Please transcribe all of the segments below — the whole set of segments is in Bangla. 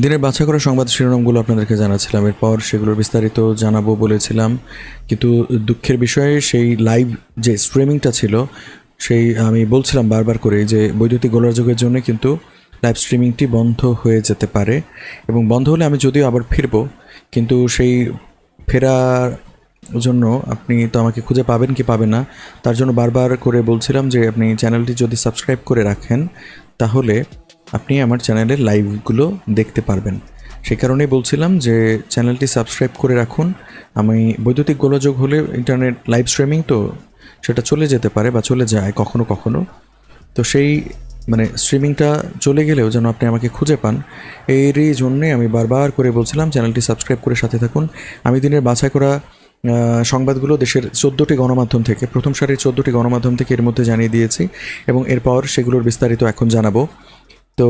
দিনের বাছা করা সংবাদ শিরোনামগুলো আপনাদেরকে জানাচ্ছিলাম। এরপর সেগুলোর বিস্তারিত জানাব বলেছিলাম। কিন্তু দুঃখের বিষয়ে, সেই লাইভ যে স্ট্রিমিংটা ছিল, সেই আমি বলছিলাম বারবার করে যে বৈদ্যুতিক গোলযোগের জন্য কিন্তু লাইভ স্ট্রিমিংটি বন্ধ হয়ে যেতে পারে। এবং বন্ধ হলে আমি যদিও আবার ফিরবো, কিন্তু সেই ফেরার জন্য আপনি তো আমাকে খুঁজে পাবেন কি পাবেন না, তার জন্য বারবার করে বলছিলাম যে আপনি চ্যানেলটি যদি সাবস্ক্রাইব করে রাখেন, তাহলে আপনি আমার চ্যানেলের লাইভগুলো দেখতে পারবেন। সেই কারণেই বলছিলাম যে চ্যানেলটি সাবস্ক্রাইব করে রাখুন। আমি বৈদ্যুতিক গোলযোগ হলে ইন্টারনেট লাইভ স্ট্রিমিং তো সেটা চলে যেতে পারে বা চলে যায় কখনো কখনো। তো সেই মানে স্ট্রিমিংটা চলে গেলেও যেন আপনি আমাকে খুঁজে পান, এরই জন্যে আমি বারবার করে বলছিলাম চ্যানেলটি সাবস্ক্রাইব করে সাথে থাকুন। আমি দিনের বাছাই করা সংবাদগুলো দেশের চোদ্দোটি গণমাধ্যম থেকে, প্রথম সারির চোদ্দোটি গণমাধ্যম থেকে এর মধ্যে জানিয়ে দিয়েছি এবং এরপর সেগুলোর বিস্তারিত এখন জানাব। তো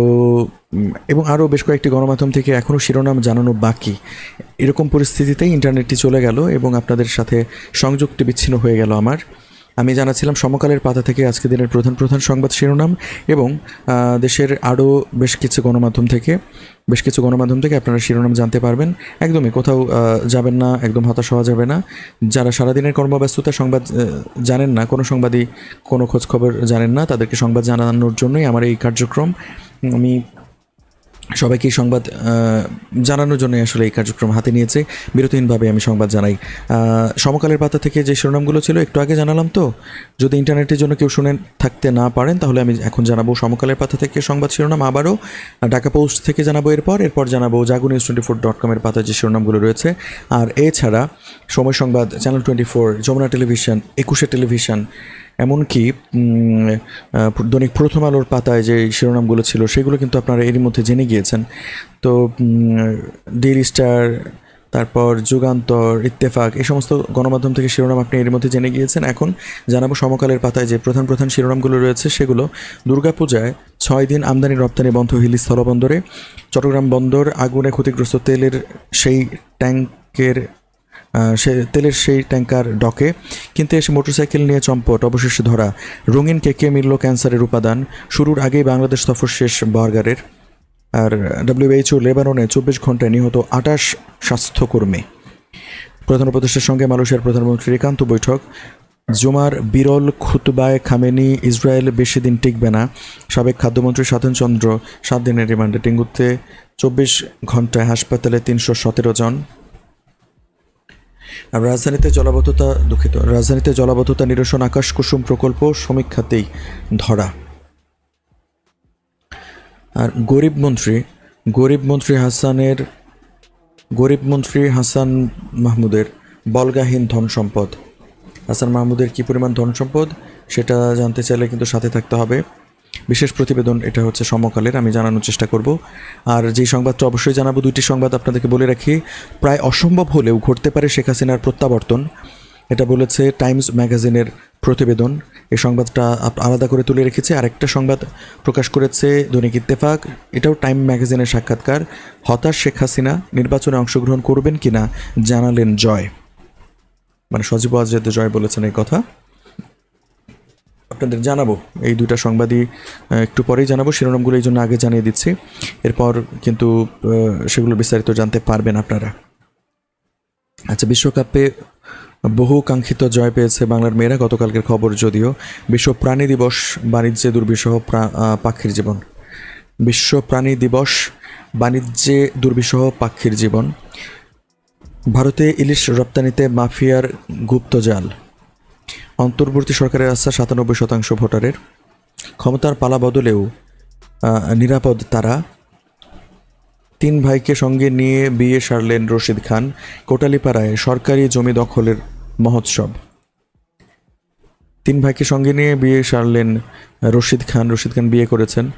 এবং আরও বেশ কয়েকটি গণমাধ্যম থেকে এখনও শিরোনাম জানানো বাকি। এরকম পরিস্থিতিতেই ইন্টারনেটটি চলে গেল এবং আপনাদের সাথে সংযোগটি বিচ্ছিন্ন হয়ে গেল আমার। আমি জানাচ্ছিলাম সমকালের পাতা থেকে আজকে দিনের প্রধান প্রধান সংবাদ শিরোনাম এবং দেশের আরও বেশ কিছু গণমাধ্যম থেকে, বেশ কিছু গণমাধ্যম থেকে আপনারা শিরোনাম জানতে পারবেন। একদমই কোথাও যাবেন না, একদম হতাশ হওয়া যাবে না। যারা সারাদিনের কর্মব্যস্ততা সংবাদ জানেন না, কোনো সংবাদই, কোনো খোঁজখবর জানেন না, তাদেরকে সংবাদ জানানোর জন্যই আমার এই কার্যক্রম। আমি সবাইকে সংবাদ জানানোর জন্য আসলে এই কার্যক্রম হাতে নিয়েছে। বিরতিহীনভাবে আমি সংবাদ জানাই। সমকালের পাতা থেকে যে শিরোনামগুলো ছিল, একটু আগে জানালাম তো। যদি ইন্টারনেটের জন্য কেউ শুনে থাকতে না পারেন, তাহলে আমি এখন জানাব সমকালের পাতা থেকে সংবাদ শিরোনাম আবারও। ঢাকা পোস্ট থেকে জানাব এরপর। এরপর জানাব Jago news twenty four dot কমের পাতা যে শিরোনামগুলো রয়েছে। আর এছাড়া Somoy Sangbad, channel twenty four, Jamuna television, Ekushey television এমনকি দৈনিক প্রথম আলোর পাতায় যে শিরোনামগুলো ছিল, সেগুলো কিন্তু আপনারা এরই মধ্যে জেনে গিয়েছেন। তো ডেইলি স্টার তারপর যুগান্তর, ইত্তেফাক এই সমস্ত গণমাধ্যম থেকে শিরোনাম আপনি এর মধ্যে জেনে গিয়েছেন। এখন জানাব সমকালের পাতায় যে প্রধান প্রধান শিরোনামগুলো রয়েছে, সেগুলো দুর্গাপূজায় ছয় দিন আমদানি রপ্তানি বন্ধ হিলি স্থলবন্দরে, চট্টগ্রাম বন্দর, আগুনে ক্ষতিগ্রস্ত তেলের সেই ট্যাঙ্কের সে তেলের সেই ট্যাঙ্কার ডকে। কিন্তু এসে মোটরসাইকেল নিয়ে চম্পট, অবশেষে ধরা। রঙিন কেকে মিলল ক্যান্সারের উপাদান। শুরুর আগেই বাংলাদেশ সফর শেষ বার্গারের। আর ডব্লিউএইচও লেবাননে চব্বিশ ঘন্টায় নিহত আটাশ স্বাস্থ্যকর্মী। প্রধান উপদেষ্টার সঙ্গে মালয়েশিয়ার প্রধানমন্ত্রীর একান্ত বৈঠক। জুমার বিরল খুতবায় খামেনি, ইসরায়েল বেশি দিন টিকবে না। সাবেক খাদ্যমন্ত্রী সাধন চন্দ্র, সাত দিনের রিমান্ডে টিঙ্গুতে চব্বিশ ঘন্টায় হাসপাতালে তিনশো সতেরো জন। রাজধানীতে জলাবদ্ধতা দুঃখিত। রাজধানীতে জলাবদ্ধতা নিরসন, আকাশ কুসুম প্রকল্প সমীক্ষাতেই ধরা। আর গরিব মন্ত্রী গরিব মন্ত্রী হাসানের, গরিব মন্ত্রী হাসান মাহমুদের বলগাহীন ধন সম্পদ। হাসান মাহমুদের কী পরিমাণ ধন সম্পদ? সেটা জানতে চাইলে কিন্তু সাথে থাকতে হবে। বিশেষ প্রতিবেদন, এটা হচ্ছে সমকালের, আমি জানানোর চেষ্টা করব। আর যেই সংবাদটা অবশ্যই জানাব, দুইটি সংবাদ আপনাদেরকে বলে রাখি। প্রায় অসম্ভব হলেও ঘটতে পারে শেখ হাসিনার প্রত্যাবর্তন। এটা বলেছে টাইমস ম্যাগাজিনের প্রতিবেদন। এই সংবাদটা আলাদা করে তুলে রেখেছে। আরেকটা সংবাদ প্রকাশ করেছে দৈনিক ইত্তেফাক। এটাও টাইম ম্যাগাজিনের সাক্ষাৎকার। হতাশ শেখ হাসিনা, নির্বাচনে অংশগ্রহণ করবেন কিনা জানালেন জয়। মানে সজীব ওয়াজেদ জয় বলেছেন এই কথা। আপনাদের জানাব। এই দুইটা সংবাদই একটু পরেই জানাব। শিরোনামগুলো এই জন্য আগে জানিয়ে দিচ্ছি। এরপর কিন্তু সেগুলো বিস্তারিত জানতে পারবেন আপনারা। আচ্ছা বিশ্বকাপে বহু কাঙ্ক্ষিত জয় পেয়েছে বাংলার মেয়েরা, গতকালকের খবর যদিও। বিশ্ব প্রাণী দিবস, বাণিজ্যে দুর্বিষহ পাখির জীবন। বিশ্ব প্রাণী দিবস, বাণিজ্যে দুর্বিষহ পাখির জীবন। ভারতে ইলিশ রপ্তানিতে মাফিয়ার গুপ্তজাল অন্তর্বর্তী সরকারের আস্থা সাতানব্বই শতাংশ ভোটারের। ক্ষমতার পালা বদলেও নিরাপদ তারা। তিন ভাইকে সঙ্গে নিয়ে বিয়ে সারলেন রশিদ খান। কোটালিপাড়ায় সরকারি জমি দখলের মহোৎসব। তিন ভাইকে সঙ্গে নিয়ে বিয়ে সারলেন রশিদ খান। রশিদ খান বিয়ে করেছেন।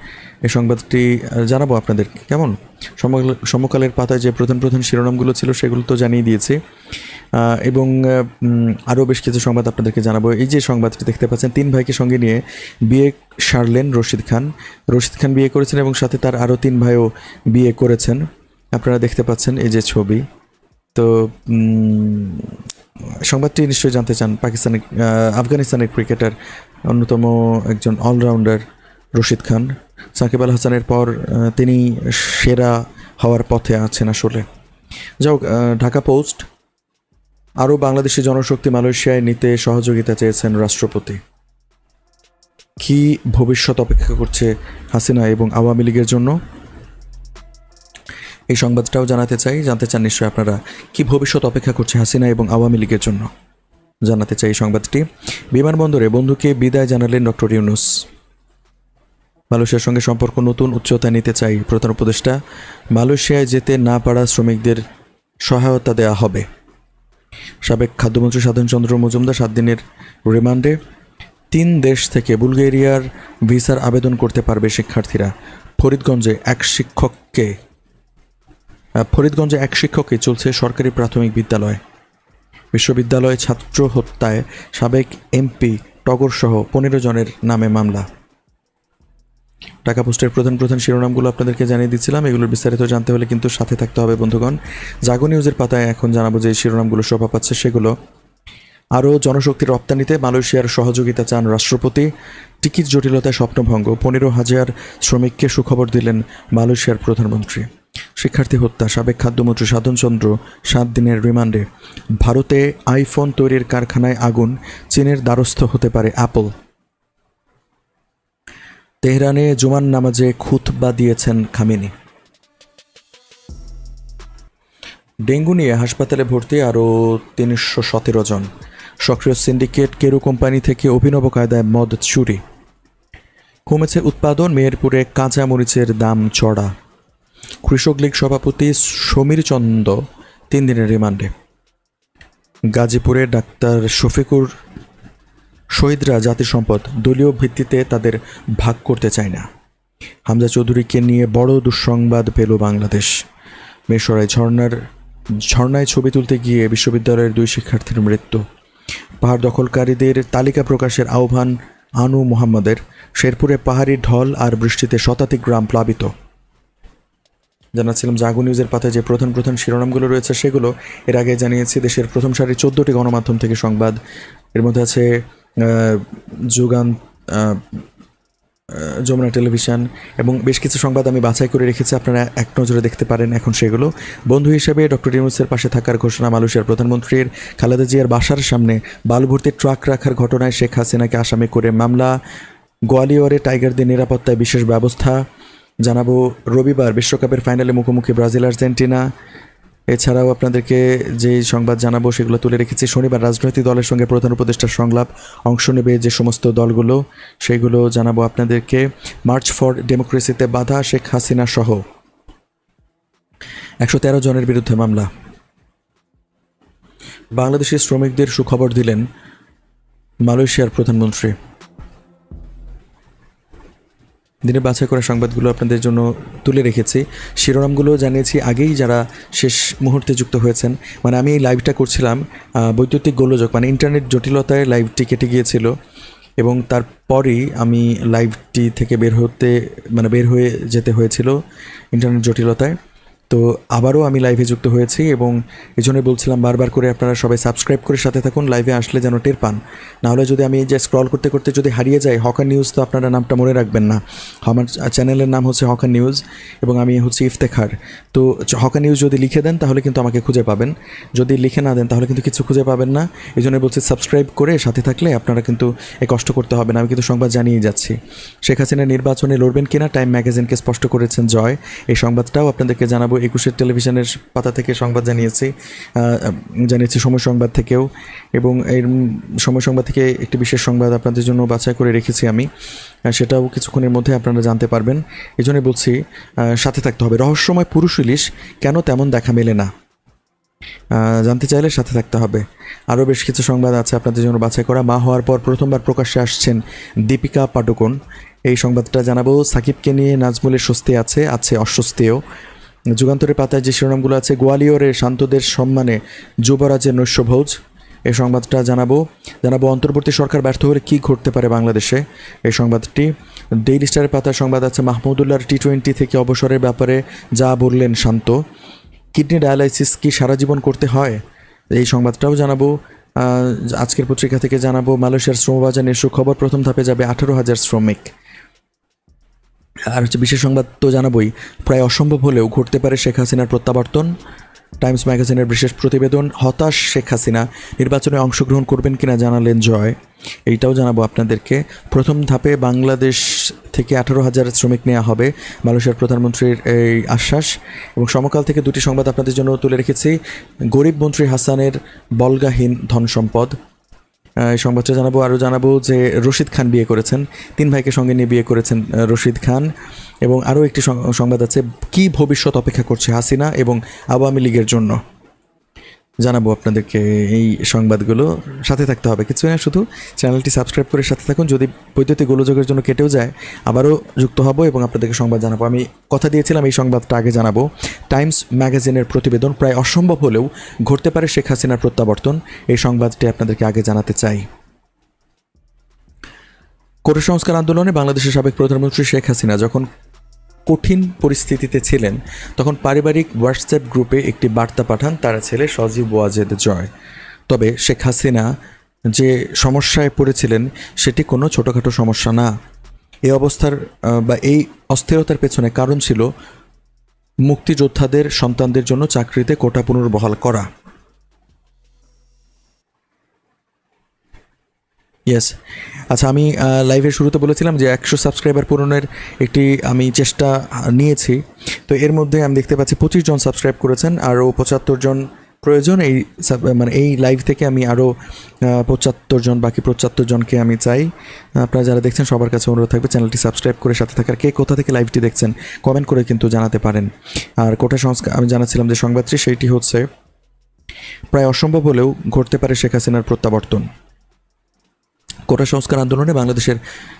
এই সংবাদটি জানাব আপনাদের কেমন? সমকাল- সমকালের পাতায় যে প্রধান প্রধান শিরোনামগুলো ছিল সেগুলো তো জানিয়ে দিয়েছি। এবং আরও বেশ কিছু সংবাদ আপনাদেরকে জানাব। এই যে সংবাদটি দেখতে পাচ্ছেন, তিন ভাইকে সঙ্গে নিয়ে বিয়ে সারলেন রশিদ খান। রশিদ খান বিয়ে করেছেন এবং সাথে তার আরও তিন ভাইও বিয়ে করেছেন। আপনারা দেখতে পাচ্ছেন এই যে ছবি। তো সংবাদটি নিশ্চয়ই জানতে চান পাকিস্তানের আফগানিস্তানের ক্রিকেটার, অন্যতম একজন অলরাউন্ডার রশিদ খান। সাকিব আল হাসানের পর তিনি সেরা হওয়ার পথে আছেন আসলে। যাই ঢাকা পোস্ট, আরও বাংলাদেশি জনশক্তি মালয়েশিয়ায় নিতে সহযোগিতা চেয়েছেন রাষ্ট্রপতি। কি ভবিষ্যৎ অপেক্ষা করছে হাসিনা এবং আওয়ামী লীগের জন্য? এই সংবাদটাও জানাতে চাই। জানতে চান নিশ্চয়ই আপনারা কি ভবিষ্যৎ অপেক্ষা করছে হাসিনা এবং আওয়ামী লীগের জন্য। জানাতে চাই এই সংবাদটি। বিমানবন্দরে বন্ধুকে বিদায় জানালেন ডক্টর ইউনুস। মালয়েশিয়ার সঙ্গে সম্পর্ক নতুন উচ্চতায় নিতে চাই প্রধান উপদেষ্টা। মালয়েশিয়ায় যেতে না পারা শ্রমিকদের সহায়তা দেওয়া হবে। সাবেক খাদ্যমন্ত্রী সাধন চন্দ্র মজুমদার সাত দিনের রিমান্ডে তিন দেশ থেকে বুলগেরিয়ার ভিসার আবেদন করতে পারবে শিক্ষার্থীরা। ফরিদগঞ্জে এক শিক্ষককে ফরিদগঞ্জে এক শিক্ষককে চলছে সরকারি প্রাথমিক বিদ্যালয়। বিশ্ববিদ্যালয়ে ছাত্র হত্যায় সাবেক এমপি টগর সহ পনেরো জনের নামে মামলা। টাকা পোস্টের প্রধান প্রধান শিরোনামগুলো আপনাদেরকে জানিয়ে দিচ্ছিলাম। এগুলোর বিস্তারিত জানতে হলে কিন্তু সাথে থাকতে হবে বন্ধুগণ। জাগো নিউজের পাতায় এখন জানাব যে শিরোনামগুলো শোভা পাচ্ছে সেগুলো। আরও জনশক্তির রপ্তানিতে মালয়েশিয়ার সহযোগিতা চান রাষ্ট্রপতি। টিকিট জটিলতায় স্বপ্নভঙ্গ। পনেরো হাজার শ্রমিককে সুখবর দিলেন মালয়েশিয়ার প্রধানমন্ত্রী। শিক্ষার্থী হত্যা, সাবেক খাদ্যমন্ত্রী সাধনচন্দ্র, সাত দিনের রিমান্ডে। ভারতে আইফোন তৈরির কারখানায় আগুন, চীনের দ্বারস্থ হতে পারে অ্যাপল। তেহরানে জুমান নামাজে খুতবা দিয়েছেন খামেনি। ডেঙ্গু নিয়ে হাসপাতালে ভর্তি আরও তিনশো সতেরো জন। সক্রিয় সিন্ডিকেট কেরু কোম্পানি থেকে অভিনব কায়দায় মদ চুরি। কমেছে উৎপাদন, মেহেরপুরে কাঁচা মরিচের দাম চড়া। কৃষক লীগ সভাপতি সমীর চন্দ তিন দিনের রিমান্ডে। গাজীপুরে ডাক্তার শফিকুর শহীদরা জাতির সম্পদ দলীয় ভিত্তিতে তাদের ভাগ করতে চায় না। হামজা চৌধুরীকে নিয়ে বড় দুঃসংবাদ পেল বাংলাদেশ। মেশরায় ঝর্ণার ঝর্ণায় ছবি তুলতে গিয়ে বিশ্ববিদ্যালয়ের দুই শিক্ষার্থীর মৃত্যু। পাহাড় দখলকারীদের তালিকা প্রকাশের আহ্বান আনু মোহাম্মদের। শেরপুরে পাহাড়ি ঢল আর বৃষ্টিতে শতাধিক গ্রাম প্লাবিত। জানাচ্ছিলাম, জাগো নিউজের পাতায় যে প্রধান প্রধান শিরোনামগুলো রয়েছে, সেগুলো এর আগে জানিয়েছি দেশের প্রথম সারি চোদ্দোটি গণমাধ্যম থেকে সংবাদ। এর মধ্যে আছে যুগান যমুনা টেলিভিশন এবং বেশ কিছু সংবাদ আমি বাছাই করে রেখেছি, আপনারা এক নজরে দেখতে পারেন এখন সেগুলো। বন্ধু হিসেবে ডক্টর ইউনুসের পাশে থাকার ঘোষণা মালয়েশিয়ার প্রধানমন্ত্রীর। খালেদা জিয়ার বাসার সামনে বালু ভর্তি ট্রাক রাখার ঘটনায় শেখ হাসিনাকে আসামি করে মামলা। গোয়ালিয়রে টাইগারদের নিরাপত্তায় বিশেষ ব্যবস্থা। জানাব, রবিবার বিশ্বকাপের ফাইনালে মুখোমুখি ব্রাজিল, আর্জেন্টিনা। এছাড়াও আপনাদেরকে যে সংবাদ জানাব, সেগুলো তুলে রেখেছি। শনিবার রাজনৈতিক দলের সঙ্গে প্রধান উপদেষ্টার সংলাপ অংশ নেবে যে সমস্ত দলগুলো, সেগুলো জানাব আপনাদেরকে। মার্চ ফর ডেমোক্রেসিতে বাধা, শেখ হাসিনা সহ। একশো তেরো জনের বিরুদ্ধে মামলা। বাংলাদেশের শ্রমিকদের সুখবর দিলেন মালয়েশিয়ার প্রধানমন্ত্রী। দিনে বাছাই করা সংবাদগুলো আপনাদের জন্য তুলে রেখেছি। শিরোনামগুলো জানিয়েছি আগেই যারা শেষ মুহূর্তে যুক্ত হয়েছেন। মানে আমি এই লাইভটা করছিলাম বৈদ্যুতিক গোলযোগ মানে ইন্টারনেট জটিলতায় লাইভটি কেটে গিয়েছিল এবং তারপরেই আমি লাইভটি থেকে বের হতে মানে বের হয়ে যেতে হয়েছিল ইন্টারনেট জটিলতায়। তো আবারও আমি লাইভে যুক্ত হয়েছি এবং এই জন্য বলছিলাম বারবার করে আপনারা সবাই সাবস্ক্রাইব করে সাথে থাকুন লাইভে আসলে যেন টের পান। নাহলে যদি আমি যে স্ক্রল করতে করতে যদি হারিয়ে যাই হকার নিউজ তো আপনারা নামটা মনে রাখবেন না। আমার চ্যানেলের নাম হচ্ছে হকার নিউজ এবং আমি হচ্ছে ইফতেখার। তো হকার নিউজ যদি লিখে দেন, তাহলে কিন্তু আমাকে খুঁজে পাবেন। যদি লিখে না দেন, তাহলে কিন্তু কিছু খুঁজে পাবেন না। এই জন্য বলছি সাবস্ক্রাইব করে সাথে থাকলে আপনারা কিন্তু এ কষ্ট করতে হবে না। আমি কিন্তু সংবাদ জানিয়ে যাচ্ছি। শেখ হাসিনা নির্বাচনে লড়বেন কিনা টাইম ম্যাগাজিনকে স্পষ্ট করেছেন জয়। এই সংবাদটাও আপনাদেরকে জানাব একুশের টেলিভিশনের পাতা থেকে সংবাদ জানিয়েছি জানিয়েছি সময় সংবাদ থেকেও এবং এর সময় সংবাদ থেকে একটি বিশেষ সংবাদ আপনাদের জন্য বাছাই করে রেখেছি আমি সেটাও কিছুক্ষণের মধ্যে আপনারা জানতে পারবেন। এই জন্য বলছি সাথে থাকতে হবে। রহস্যময় পুরুষ ইলিশ কেন তেমন দেখা মেলে না? জানতে চাইলে সাথে থাকতে হবে। আরও বেশ কিছু সংবাদ আছে আপনাদের জন্য বাছাই করা। মা হওয়ার পর প্রথমবার প্রকাশ্যে আসছেন দীপিকা পাডুকোন। এই সংবাদটা জানাব। সাকিবকে নিয়ে নাজমুলের স্বস্তি আছে আছে অস্বস্তিও। যুগান্তরের পাতায় যে শিরোনামগুলো আছে, গোয়ালিয়রের শান্তদের সম্মানে যুবরাজের নৈশভোজ এই সংবাদটা জানাব। জানাব, অন্তর্বর্তী সরকার ব্যর্থ হলে কী ঘটতে পারে বাংলাদেশে? এই সংবাদটি ডেইলি স্টারের পাতায় সংবাদ আছে। মাহমুদুল্লাহর টি টোয়েন্টি থেকে অবসরের ব্যাপারে যা বললেন শান্ত। কিডনি ডায়ালাইসিস কি সারা জীবন করতে হয়? এই সংবাদটাও জানাব। আজকের পত্রিকা থেকে জানাব, মালয়েশিয়ার শ্রমবাজার নিয়ে সুখবর প্রথম ধাপে যাবে আঠারো হাজার শ্রমিক। আর হচ্ছে বিশেষ সংবাদ তো জানাবই, প্রায় অসম্ভব হলেও ঘটতে পারে শেখ হাসিনার প্রত্যাবর্তন। টাইমস ম্যাগাজিনের বিশেষ প্রতিবেদন, হতাশ শেখ হাসিনা, নির্বাচনে অংশগ্রহণ করবেন কিনা জানালেন জয়। এইটাও জানাব আপনাদেরকে। প্রথম ধাপে বাংলাদেশ থেকে আঠারো হাজার শ্রমিক নেওয়া হবে, মালয়েশিয়ার প্রধানমন্ত্রীর এই আশ্বাস। এবং সমকাল থেকে দুটি সংবাদ আপনাদের জন্য তুলে রেখেছি। গরিব মন্ত্রী হাসানের বলগাহীন ধন সম্পদ সংবাদটা জানাব, আরও জানাব যে রশিদ খান বিয়ে করেছেন। তিন ভাইকে সঙ্গে নিয়ে বিয়ে করেছেন রশিদ খান। এবং আরও একটি সংবাদ আছে, কি ভবিষ্যৎ অপেক্ষা করছে হাসিনা এবং আওয়ামী লীগের জন্য? জানাব আপনাদেরকে এই সংবাদগুলো। সাথে থাকতে হবে। কিছু না, শুধু চ্যানেলটি সাবস্ক্রাইব করে সাথে থাকুন। যদি বৈদ্যুতিক গোলযোগের জন্য কেটেও যায়, আবারও যুক্ত হব এবং আপনাদেরকে সংবাদ জানাব। আমি কথা দিয়েছিলাম, এই সংবাদটা আগে জানাব। টাইমস ম্যাগাজিনের প্রতিবেদন প্রায় অসম্ভব হলেও ঘটতে পারে শেখ হাসিনার প্রত্যাবর্তন। এই সংবাদটি আপনাদেরকে আগে জানাতে চাই। কোটা সংস্কার আন্দোলনে বাংলাদেশের সাবেক প্রধানমন্ত্রী শেখ হাসিনা যখন কঠিন পরিস্থিতিতে ছিলেন। তখন পারিবারিক হোয়াটসঅ্যাপ গ্রুপে একটি বার্তা পাঠান তার ছেলে সজীব ওয়াজেদ জয়। তবে শেখ হাসিনা যে সমস্যায় পড়েছিলেন, সেটি কোনো ছোটোখাটো সমস্যা না। এই অবস্থার বা এই অস্থিরতার পেছনে কারণ ছিল মুক্তিযোদ্ধাদের সন্তানদের জন্য চাকরিতে কোটা পুনর্বহাল করা। ইয়েস আচ্ছা আমি লাইভের শুরুতে বলেছিলাম যে একশো সাবস্ক্রাইবার পূরণের একটি আমি চেষ্টা নিয়েছি। তো এর মধ্যে আমি দেখতে পাচ্ছি পঁচিশ জন সাবস্ক্রাইব করেছেন, আরও পঁচাত্তর জন প্রয়োজন এই মানে এই লাইভ থেকে আমি আরও পঁচাত্তর জন, বাকি পঁচাত্তর জনকে আমি চাই। আপনারা যারা দেখছেন, সবার কাছে অনুরোধ থাকবে চ্যানেলটি সাবস্ক্রাইব করে সাথে থাকার। কে কোথা থেকে লাইভটি দেখছেন কমেন্ট করে কিন্তু জানাতে পারেন। আর কোটা সংস্কার আমি জানাচ্ছিলাম যে সংবাদটি সেইটি হচ্ছে, প্রায় অসম্ভব হলেও ঘটতে পারে শেখ হাসিনার প্রত্যাবর্তন। কোটা সংস্কার আন্দোলনে বাংলাদেশের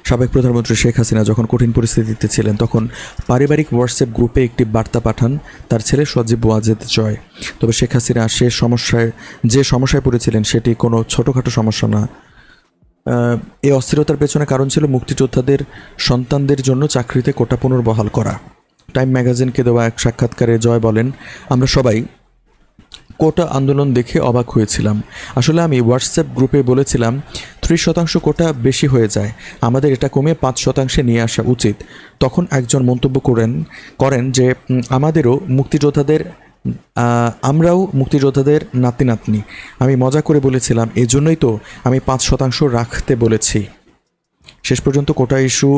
সাবেক প্রধানমন্ত্রী শেখ হাসিনা যখন কঠিন পরিস্থিতিতে ছিলেন, তখন পারিবারিক হোয়াটসঅ্যাপ গ্রুপে একটি বার্তা পাঠান তার ছেলে সজীব ওয়াজেদ জয়। তবে শেখ হাসিনা সে সমস্যায়, যে সমস্যায় পড়েছিলেন সেটি কোনো ছোটোখাটো সমস্যা না। এই অস্থিরতার পেছনে কারণ ছিল মুক্তিযোদ্ধাদের সন্তানদের জন্য চাকরিতে কোটা পুনর্বহাল করা। টাইম ম্যাগাজিনকে দেওয়া এক সাক্ষাৎকারে জয় বলেন, আমরা সবাই কোটা আন্দোলন দেখে অবাক হয়েছিলাম। আসলে আমি হোয়াটসঅ্যাপ গ্রুপে বলেছিলাম, ত্রিশ শতাংশ কোটা বেশি হয়ে যায়, আমাদের এটা কমে পাঁচ শতাংশে নিয়ে আসা উচিত। তখন একজন মন্তব্য করেন করেন যে আমাদেরও মুক্তিযোদ্ধাদের আমরাও মুক্তিযোদ্ধাদের নাতি নাতনি আমি মজা করে বলেছিলাম এই জন্যই তো আমি পাঁচ শতাংশ রাখতে বলেছি। শেষ পর্যন্ত কোটা ইস্যু,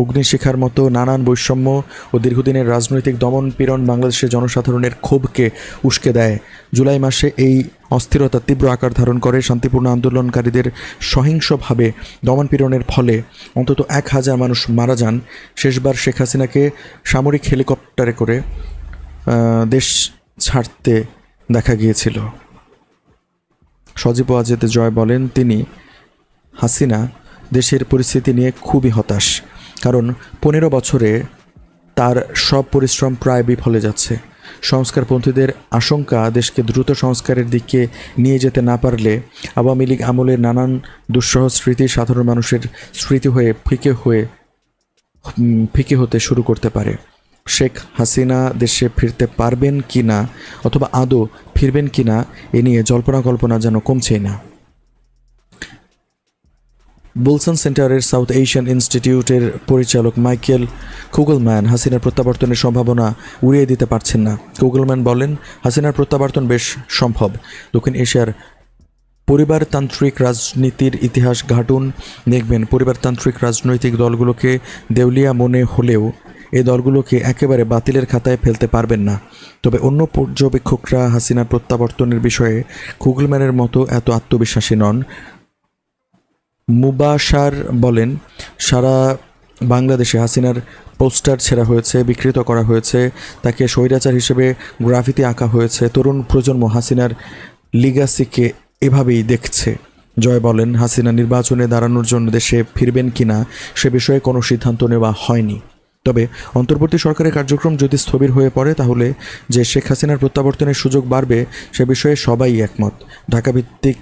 অগ্নিশিখার মতো নানান বৈষম্য ও দীর্ঘদিনের রাজনৈতিক দমন পীড়ন বাংলাদেশের জনসাধারণের ক্ষোভকে উস্কে দেয়। জুলাই মাসে এই অস্থিরতা তীব্র আকার ধারণ করে, শান্তিপূর্ণ আন্দোলনকারীদের সহিংসভাবে দমন পীড়নের ফলে অন্তত এক হাজার মানুষ মারা যান। শেষবার শেখ হাসিনাকে সামরিক হেলিকপ্টারে করে দেশ ছাড়তে দেখা গিয়েছিল। সজীব ওয়াজেদ জয় বলেন, তিনি হাসিনা দেশের পরিস্থিতি নিয়ে খুবই হতাশ। কারণ পনেরো বছরে তার সব পরিশ্রম প্রায় বিফলে যাচ্ছে। সংস্কারপন্থীদের আশঙ্কা দেশকে দ্রুত সংস্কারের দিকে নিয়ে যেতে না পারলে আওয়ামী লীগ আমলের নানান দুঃসহ স্মৃতি সাধারণ মানুষের স্মৃতি হয়ে ফিকে হয়ে ফিকে হতে শুরু করতে পারে। শেখ হাসিনা দেশে ফিরতে পারবেন কি না অথবা আদৌ ফিরবেন কি না, এ নিয়ে জল্পনা কল্পনা যেন কমছেই না। বুলসন সেন্টারের সাউথ এশিয়ান ইনস্টিটিউটের পরিচালক মাইকেল কুগলম্যান হাসিনার প্রত্যাবর্তনের সম্ভাবনা উড়িয়ে দিতে পারছেন না। কুগলম্যান বলেন, হাসিনার প্রত্যাবর্তন বেশ সম্ভব। দক্ষিণ এশিয়ার পরিবারতান্ত্রিক রাজনীতির ইতিহাস ঘাটুন। দেখবেন, পরিবারতান্ত্রিক রাজনৈতিক দলগুলোকে দেউলিয়া মনে হলেও এই দলগুলোকে একেবারে বাতিলের খাতায় ফেলতে পারবেন না। তবে অন্য পর্যবেক্ষকরা হাসিনার প্রত্যাবর্তনের বিষয়ে কুগলম্যানের মতো এত আত্মবিশ্বাসী নন। মুবাসার বলেন, সারা বাংলাদেশে হাসিনার পোস্টার ছেঁড়া হয়েছে, বিকৃত করা হয়েছে, তাকে স্বৈরাচার হিসেবে গ্রাফিতি আঁকা হয়েছে, তরুণ প্রজন্ম হাসিনার লিগাসিকে এভাবেই দেখছে। জয় বলেন, হাসিনা নির্বাচনে দাঁড়ানোর জন্য দেশে ফিরবেন কিনা সে বিষয়ে কোনো সিদ্ধান্ত নেওয়া হয়নি। তবে অন্তর্বর্তী সরকারের কার্যক্রম যদি স্থবির হয়ে পড়ে, তাহলে যে শেখ হাসিনার প্রত্যাবর্তনের সুযোগ বাড়বে, সে বিষয়ে সবাই একমত। ঢাকা ভিত্তিক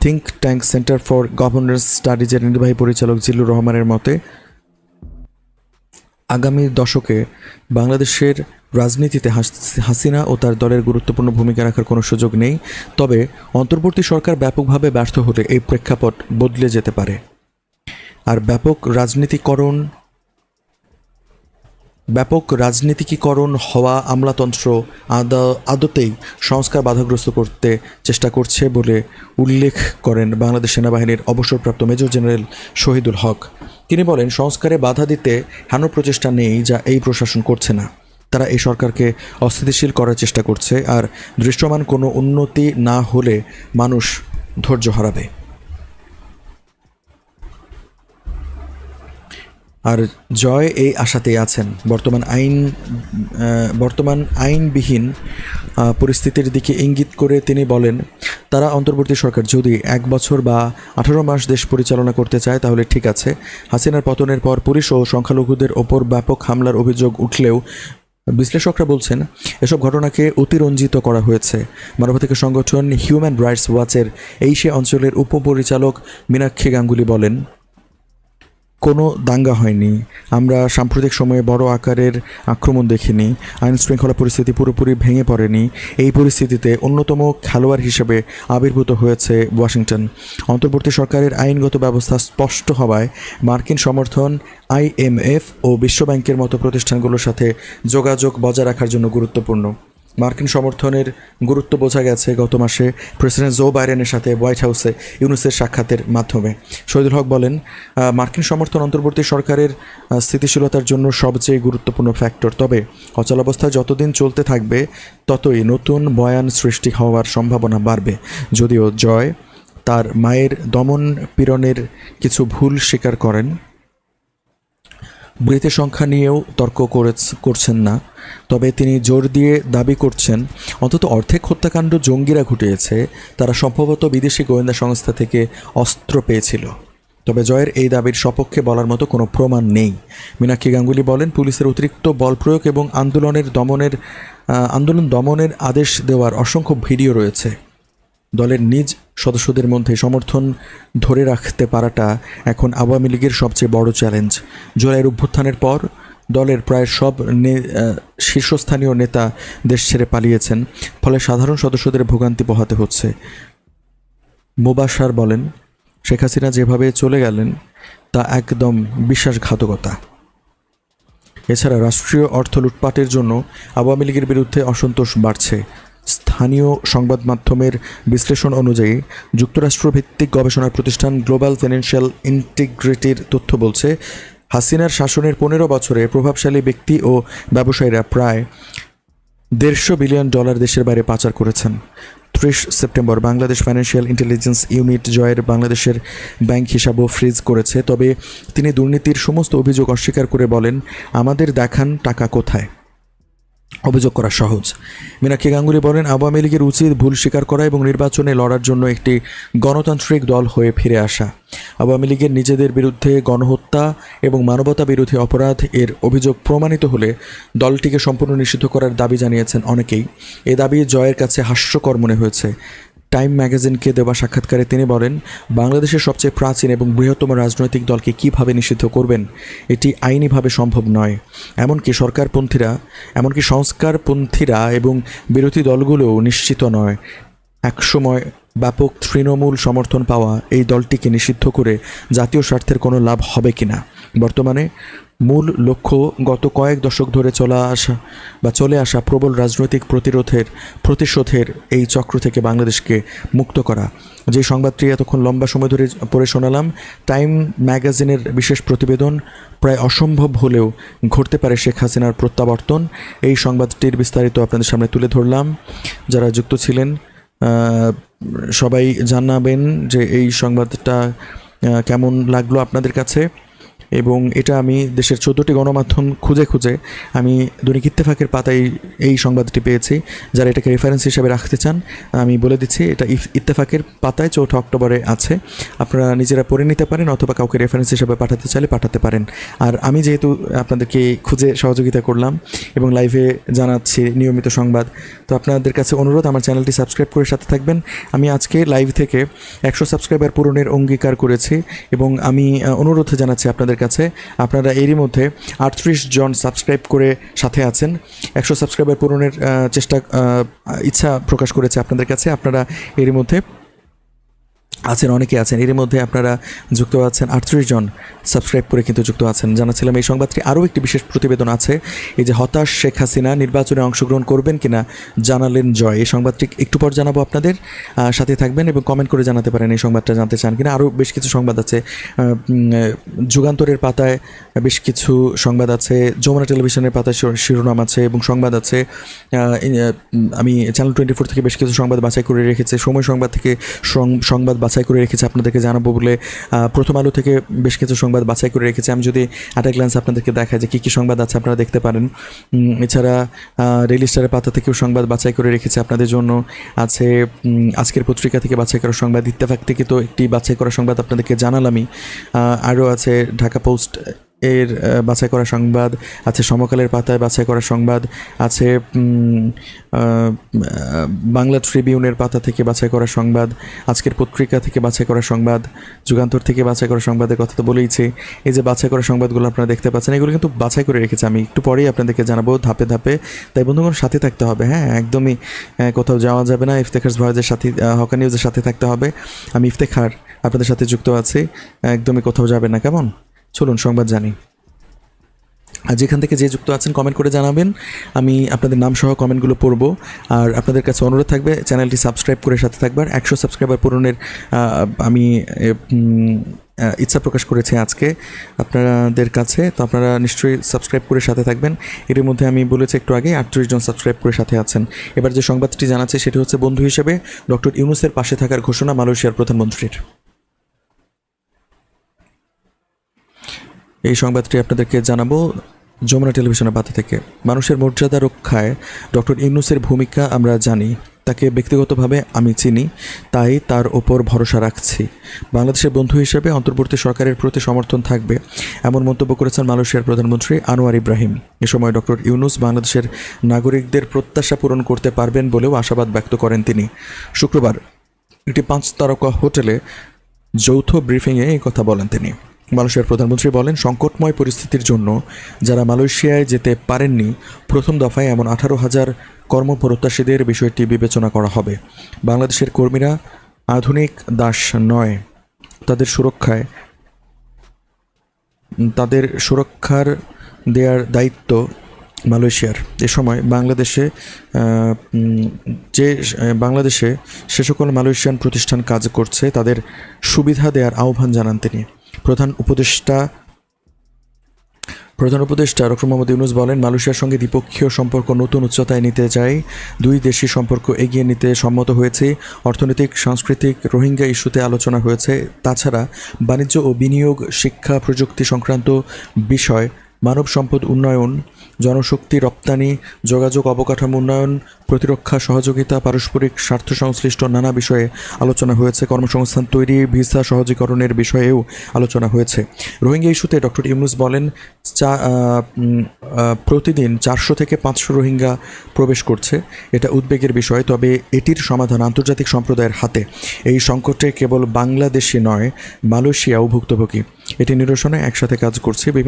think tank centre for governance স্টাডিজের নির্বাহী পরিচালক জিল্লুর রহমানের মতে, আগামী দশকে বাংলাদেশের রাজনীতিতে হাস- হাসিনা ও তার দলের গুরুত্বপূর্ণ ভূমিকা রাখার কোনো সুযোগ নেই, তবে অন্তর্বর্তী সরকার ব্যাপকভাবে ব্যর্থ হলে এই প্রেক্ষাপট বদলে যেতে পারে। আর ব্যাপক রাজনীতিকরণ ব্যাপক রাজনীতিকীকরণ হওয়া আমলাতন্ত্র আদা, আদতেই সংস্কার বাধাগ্রস্ত করতে চেষ্টা করছে বলে উল্লেখ করেন বাংলাদেশ সেনাবাহিনীর অবসরপ্রাপ্ত মেজর জেনারেল শহীদুল হক। তিনি বলেন, সংস্কারে বাধা দিতে হেন প্রচেষ্টা নেই যা এই প্রশাসন করছে না। তারা এই সরকারকে অস্থিতিশীল করার চেষ্টা করছে আর দৃশ্যমান কোনো উন্নতি না হলে মানুষ ধৈর্য হারাবে। আর জয় এই আশাতেই আছেন। বর্তমান আইন বর্তমান আইনবিহীন পরিস্থিতির দিকে ইঙ্গিত করে তিনি বলেন, তারা অন্তর্বর্তী সরকার, যদি এক বছর বা আঠারো মাস দেশ পরিচালনা করতে চায় তাহলে ঠিক আছে। হাসিনার পতনের পর পুলিশ ও সংখ্যালঘুদের ওপর ব্যাপক হামলার অভিযোগ উঠলেও বিশ্লেষকরা বলছেন, এসব ঘটনাকে অতিরঞ্জিত করা হয়েছে। মানবাধিকার সংগঠন হিউম্যান রাইটস ওয়াচের এই সে অঞ্চলের উপপরিচালক মীনাক্ষী গাঙ্গুলি বলেন কোনো দাঙ্গা হয়নি। আমরা সাম্প্রতিক সময়ে বড় আকারের আক্রমণ দেখিনি আইন শৃঙ্খলা পরিস্থিতি পুরোপুরি ভেঙে পড়েনি। এই পরিস্থিতিতে অন্যতম খেলোয়াড় হিসেবে আবির্ভূত হয়েছে ওয়াশিংটন। অন্তর্বর্তী সরকারের আইনগত ব্যবস্থা স্পষ্ট হওয়ায় মার্কিন সমর্থন আইএমএফ ও বিশ্বব্যাংকের মতো প্রতিষ্ঠানগুলোর সাথে যোগাযোগ বজায় রাখার জন্য গুরুত্বপূর্ণ। মার্কিন সমর্থনের গুরুত্ব বোঝা গেছে গত মাসে প্রেসিডেন্ট জো বাইডেনের সাথে হোয়াইট হাউসে ইউনুসের সাক্ষাতের মাধ্যমে। শহীদুল হক বলেন মার্কিন সমর্থন অন্তর্বর্তী সরকারের স্থিতিশীলতার জন্য সবচেয়ে গুরুত্বপূর্ণ ফ্যাক্টর। তবে অচলাবস্থা যতদিন চলতে থাকবে, ততই নতুন বয়ান সৃষ্টি হওয়ার সম্ভাবনা বাড়বে। যদিও জয় তার মায়ের দমন পীড়নের কিছু ভুল স্বীকার করেন মৃতের সংখ্যা নিয়েও তর্ক করেছ- করছেন না। তবে তিনি জোর দিয়ে দাবি করছেন, অন্তত অর্ধেক হত্যাকাণ্ড জঙ্গিরা ঘটিয়েছে, তারা সম্ভবত বিদেশি গোয়েন্দা সংস্থা থেকে অস্ত্র পেয়েছিল। তবে জয়ের এই দাবির সপক্ষে বলার মতো কোনো প্রমাণ নেই। মীনাক্ষী গাঙ্গুলি বলেন, পুলিশের অতিরিক্ত বল প্রয়োগ এবং আন্দোলনের দমনের আন্দোলন দমনের আদেশ দেওয়ার অসংখ্য ভিডিও রয়েছে। দলের নিজ সদস্যদের মধ্যে সমর্থন ধরে রাখতে পারাটা এখন আওয়ামী লীগের সবচেয়ে বড় চ্যালেঞ্জ জুলাইয়ের অভ্যুত্থানের পর দলের প্রায় সব নে- শীর্ষস্থানীয় নেতা দেশ ছেড়ে পালিয়েছেন, ফলে সাধারণ সদস্যদের ভোগান্তি পোহাতে হচ্ছে। মোবাসার বলেন, শেখ হাসিনা যেভাবে চলে গেলেন, তা একদম বিশ্বাসঘাতকতা। এছাড়া রাষ্ট্রীয় অর্থ লুটপাটের জন্য আওয়ামী লীগের বিরুদ্ধে অসন্তোষ বাড়ছে। স্থানীয় সংবাদ মাধ্যমের বিশ্লেষণ অনুযায়ী যুক্তরাষ্ট্র ভিত্তিক গবেষণা প্রতিষ্ঠান গ্লোবাল ফিনান্সিয়াল ইন্টিগ্রিটির তথ্য বলছে, হাসিনার শাসনের পনেরো বছরে প্রভাবশালী ব্যক্তি ও ব্যবসায়ীরা প্রায় দেড়শো বিলিয়ন ডলার দেশের বাইরে পাচার করেছেন। ত্রিশ September Bangladesh financial intelligence unit জয়ের বাংলাদেশের ব্যাংক হিসাবও ফ্রিজ করেছে, তবে তিনি দুর্নীতির সমস্ত অভিযোগ অস্বীকার করে বলেন, আমাদের দেখান টাকা কোথায়? অভিযোগ করা সহজ। মীনাক্ষী গাঙ্গুলি বলেন, আওয়ামী লীগের উচিত ভুল স্বীকার করা এবং নির্বাচনে লড়ার জন্য একটি গণতান্ত্রিক দল হয়ে ফিরে আসা। আওয়ামী লীগের নিজেদের বিরুদ্ধে গণহত্যা এবং মানবতা বিরোধী অপরাধ এর অভিযোগ প্রমাণিত হলে দলটিকে সম্পূর্ণ নিষিদ্ধ করার দাবি জানিয়েছেন অনেকেই। এ দাবি জয়ের কাছে হাস্যকর মনে হয়েছে। টাইম ম্যাগাজিনকে দেওয়া সাক্ষাৎকারে তিনি বলেন, বাংলাদেশের সবচেয়ে প্রাচীন এবং বৃহত্তম রাজনৈতিক দলকে কীভাবে নিষিদ্ধ করবেন, এটি আইনিভাবে সম্ভব নয়। এমনকি সরকারপন্থীরা, এমনকি সংস্কারপন্থীরা এবং বিরোধী দলগুলোও নিশ্চিত নয়। একসময় ব্যাপক তৃণমূল সমর্থন পাওয়া এই দলটিকে নিষিদ্ধ করে জাতীয় স্বার্থের কোনো লাভ হবে কিনা বর্তমানে মূল লক্ষ্য গত কয়েক দশক ধরে চলা আসা বা চলে আসা প্রবল রাজনৈতিক প্রতিরোধের, প্রতিশোধের এই চক্র থেকে বাংলাদেশকে মুক্ত করা। যে সংবাদটি এতক্ষণ লম্বা সময় ধরে পড়ে শোনালাম, টাইম ম্যাগাজিনের বিশেষ প্রতিবেদন প্রায় অসম্ভব হলেও ঘটতে পারে শেখ হাসিনার প্রত্যাবর্তন। এই সংবাদটির বিস্তারিত আপনাদের সামনে তুলে ধরলাম। যারা যুক্ত ছিলেন সবাই জানাবেন যে এই সংবাদটা কেমন লাগল আপনাদের কাছে। এবং এটা আমি দেশের চোদ্দোটি গণমাধ্যম খুঁজে খুঁজে আমি দৈনিক ইত্তেফাকের পাতায় এই সংবাদটি পেয়েছি, যারা এটাকে রেফারেন্স হিসাবে রাখতে চান, আমি বলে দিচ্ছি, এটা ইত্তেফাকের পাতায় চৌঠা অক্টোবরে আছে। আপনারা নিজেরা পড়ে নিতে পারেন অথবা কাউকে রেফারেন্স হিসাবে পাঠাতে চাইলে পাঠাতে পারেন। আর আমি যেহেতু আপনাদেরকে খুঁজে সহযোগিতা করলাম এবং লাইভে জানাচ্ছি নিয়মিত সংবাদ, তো আপনাদের কাছে অনুরোধ, আমার চ্যানেলটি সাবস্ক্রাইব করে সাথে থাকবেন। আমি আজকে লাইভ থেকে একশো সাবস্ক্রাইবার পূরণের অঙ্গীকার করেছি এবং আমি অনুরোধ জানাচ্ছি আপনাদের কাছে। আপনারা এরই মধ্যে আটত্রিশ জন সাবস্ক্রাইব করে সাথে আছেন। একশো সাবস্ক্রাইবার পূরণের চেষ্টা ইচ্ছা প্রকাশ করেছে আপনাদের কাছে। আপনারা এরই মধ্যে আছেন অনেকে আছেন। এর মধ্যে আপনারা যুক্ত আছেন। আটত্রিশ জন সাবস্ক্রাইব করে কিন্তু যুক্ত আছেন। জানাচ্ছিলাম, এই সংবাদটি আরও একটি বিশেষ প্রতিবেদন আছে। এই যে হতাশ শেখ হাসিনা নির্বাচনে অংশগ্রহণ করবেন কিনা জানালেন জয়। এই সংবাদটি একটু পর জানাব আপনাদের। সাথে থাকবেন এবং কমেন্ট করে জানাতে পারেন এই সংবাদটা জানতে চান কিনা। আরও বেশ কিছু সংবাদ আছে। যুগান্তরের পাতায় বেশ কিছু সংবাদ আছে। যমুনা টেলিভিশনের পাতায় শিরো- শিরোনাম আছে এবং সংবাদ আছে। আমি চ্যানেল টোয়েন্টি ফোর থেকে বেশ কিছু সংবাদ বাছাই করে রেখেছে। সময় সংবাদ থেকে সংবাদ বাছাই করে রেখেছি আপনাদেরকে জানাব বলে প্রথম আলো থেকে বেশ কিছু সংবাদ বাছাই করে রেখেছি। আমি যদি অ্যাট গ্ল্যান্স আপনাদেরকে দেখায় যে কী কী সংবাদ আছে, আপনারা দেখতে পারেন। এছাড়া রেল স্টারের পাতা থেকেও সংবাদ বাছাই করে রেখেছে আপনাদের জন্য। আছে আজকের পত্রিকা থেকে বাছাই করা সংবাদ, ইত্তেফাক থেকে তো একটি বাছাই করা সংবাদ আপনাদেরকে জানালামই। আরও আছে ঢাকা পোস্ট এর বাছাই করা সংবাদ, আছে সমকালের পাতায় বাছাই করা সংবাদ, আছে বাংলা ট্রিবিউনের পাতা থেকে বাছাই করা সংবাদ, আজকের পত্রিকা থেকে বাছাই করা সংবাদ, যুগান্তর থেকে বাছাই করা সংবাদের কথা তো বলেইছি। এই যে বাছাই করা সংবাদগুলো আপনারা দেখতে পাচ্ছেন, এগুলো কিন্তু বাছাই করে রেখেছি আমি। একটু পরেই আপনাদেরকে জানাব ধাপে ধাপে। তাই বন্ধুগণ, সাথে থাকতে হবে হ্যাঁ? একদমই কোথাও যাওয়া যাবে না। ইফতেখার ভয়েজের সাথে হকা নিউজের সাথে থাকতে হবে। আমি ইফতেখার আপনাদের সাথে যুক্ত আছি, একদমই কোথাও যাবেন না, কেমন? চলুন, সংবাদ জানি। আর যেখান থেকে যে যুক্ত আছেন কমেন্ট করে জানাবেন। আমি আপনাদের নাম সহ কমেন্টগুলো পড়ব। আর আপনাদের কাছে অনুরোধ থাকবে, চ্যানেলটি সাবস্ক্রাইব করে সাথে থাকবার একশো সাবস্ক্রাইবার পূরণের আমি ইচ্ছা প্রকাশ করেছি আজকে আপনাদের কাছে। তো আপনারা নিশ্চয়ই সাবস্ক্রাইব করে সাথে থাকবেন। এর মধ্যে আমি বলেছি একটু আগে, আটত্রিশ জন সাবস্ক্রাইব করে সাথে আছেন। এবার যে সংবাদটি জানাচ্ছে, সেটি হচ্ছে বন্ধু হিসেবে ডক্টর ইউনুসের পাশে থাকার ঘোষণা মালয়েশিয়ার প্রধানমন্ত্রীর। এই সংবাদটি আপনাদেরকে জানাব যমুনা টেলিভিশনের পাতা থেকে। মানুষের মর্যাদা রক্ষায় ডক্টর ইউনুসের ভূমিকা আমরা জানি, তাকে ব্যক্তিগতভাবে আমি চিনি, তাই তার ওপর ভরসা রাখছি। বাংলাদেশের বন্ধু হিসেবে অন্তর্বর্তী সরকারের প্রতি সমর্থন থাকবে এমন মন্তব্য করেছেন মালয়েশিয়ার প্রধানমন্ত্রী আনোয়ার ইব্রাহিম। এ সময় ডক্টর ইউনুস বাংলাদেশের নাগরিকদের প্রত্যাশা পূরণ করতে পারবেন বলেও আশাবাদ ব্যক্ত করেন তিনি। শুক্রবার একটি পাঁচ তারকা হোটেলে যৌথ ব্রিফিংয়ে এই কথা বলেন তিনি। মালয়েশিয়ার প্রধানমন্ত্রী বলেন, সংকটময় পরিস্থিতির জন্য যারা মালয়েশিয়ায় যেতে পারেননি, প্রথম দফায় এমন আঠারো হাজার কর্মপ্রত্যাশীদের বিষয়টি বিবেচনা করা হবে। বাংলাদেশের কর্মীরা আধুনিক দাস নয়। তাদের সুরক্ষায়, তাদের সুরক্ষার দেওয়ার দায়িত্ব মালয়েশিয়ার। এ সময় বাংলাদেশে যে বাংলাদেশে সে সকল মালয়েশিয়ান প্রতিষ্ঠান কাজ করছে, তাদের সুবিধা দেওয়ার আহ্বান জানান তিনি। প্রধান উপদেষ্টা প্রধান উপদেষ্টা ডক্টর মোহাম্মদ ইউনুস বলেন, মালয়েশিয়ার সঙ্গে দ্বিপক্ষীয় সম্পর্ক নতুন উচ্চতায় নিতে চাই। দুই দেশের সম্পর্ক এগিয়ে নিতে সম্মত হয়েছে। অর্থনৈতিক, সাংস্কৃতিক, রোহিঙ্গা ইস্যুতে আলোচনা হয়েছে। তাছাড়া বাণিজ্য ও বিনিয়োগ, শিক্ষা প্রযুক্তি সংক্রান্ত বিষয় মানব সম্পদ উন্নয়ন, জনশক্তি রপ্তানি, যোগাযোগ অবকাঠামো উন্নয়ন, প্রতিরক্ষা সহযোগিতা, পারস্পরিক স্বার্থ সংশ্লিষ্ট নানা বিষয়ে আলোচনা হয়েছে। কর্মসংস্থান তৈরি, ভিসা সহজীকরণের বিষয়েও আলোচনা হয়েছে। রোহিঙ্গা ইস্যুতে ডক্টর ইউনুস বলেন, চা প্রতিদিন চারশো থেকে পাঁচশো রোহিঙ্গা প্রবেশ করছে। এটা উদ্বেগের বিষয়, তবে এটির সমাধান আন্তর্জাতিক সম্প্রদায়ের হাতে। এই সংকটে কেবল বাংলাদেশি নয়, মালয়েশিয়াও ভুক্তভোগী। এটি নিরসনে একসাথে কাজ করছে বিভিন্ন